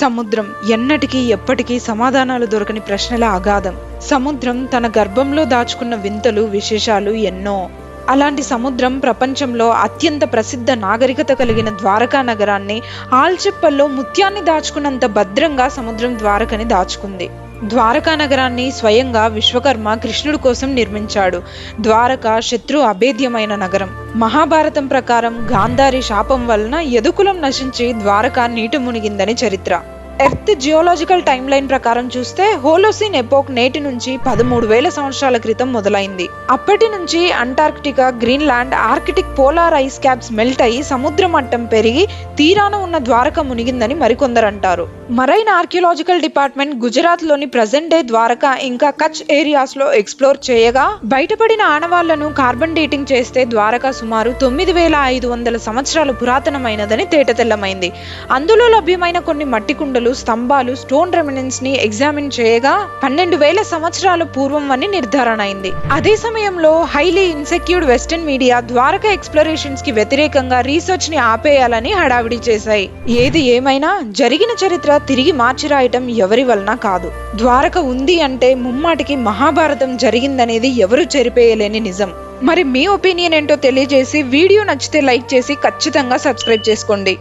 సముద్రం ఎన్నటికీ ఎప్పటికీ సమాధానాలు దొరకని ప్రశ్నల అగాధం సముద్రం తన గర్భంలో దాచుకున్న వింతలు విశేషాలు ఎన్నో. అలాంటి సముద్రం ప్రపంచంలో అత్యంత ప్రసిద్ధ నాగరికత కలిగిన ద్వారకా నగరాన్ని ఆల్చిప్పల్లో ముత్యాన్ని దాచుకున్నంత భద్రంగా సముద్రం ద్వారకని దాచుకుంది. ద్వారకా నగరాన్ని స్వయంగా విశ్వకర్మ కృష్ణుడి కోసం నిర్మించాడు. ద్వారక శత్రు అభేద్యమైన నగరం. మహాభారతం ప్రకారం గాంధారి శాపం వలన యదుకులం నశించి ద్వారక నీటి మునిగిందని చరిత్ర. ఎర్త్ జియోలాజికల్ టైం లైన్ ప్రకారం చూస్తే హోలోసిన్ ఎపోక్ నేటి నుంచి పదమూడు వేల సంవత్సరాల క్రితం మొదలైంది. అప్పటి నుంచి Antarctica Greenland Arctic polar ice caps melt అయ్యి సముద్ర మట్టం పెరిగి తీరాన ఉన్న ద్వారక మునిగిందని మరికొందరు అంటారు. మరైన్ ఆర్కియలాజికల్ డిపార్ట్మెంట్ గుజరాత్లోని ప్రజెంట్ డే ద్వారక ఇంకా కచ్ ఏరియాస్లో ఎక్స్ప్లోర్ చేయగా బయటపడిన ఆనవాళ్ళను కార్బన్ డేటింగ్ చేస్తే ద్వారక సుమారు తొమ్మిది వేల ఐదు వందల సంవత్సరాలు పురాతనమైనదని తేటతెల్లమైంది. అందులో లభ్యమైన కొన్ని మట్టి కుండలు స్తంభాలు స్టోన్ రెమినెన్స్ని ఎగ్జామిన్ చేయగా పన్నెండు వేల సంవత్సరాల పూర్వం అని నిర్ధారణ అయింది. అదే సమయంలో highly insecured western media Dwarka ఎక్స్ప్లోరేషన్స్కి వ్యతిరేకంగా రీసెర్చ్ని ఆపేయాలని హడావిడి చేశాయి. ఏది ఏమైనా జరిగిన చరిత్ర తిరిగి మార్చి రాయటం ఎవరి వలన కాదు. ద్వారక ఉంది అంటే ముమ్మాటికి మహాభారతం జరిగిందనేది ఎవరు చెరిపేయలేని నిజం. మరి మీ ఒపీనియన్ ఏంటో తెలియజేసి వీడియో నచ్చితే లైక్ చేసి ఖచ్చితంగా సబ్స్క్రైబ్ చేసుకోండి.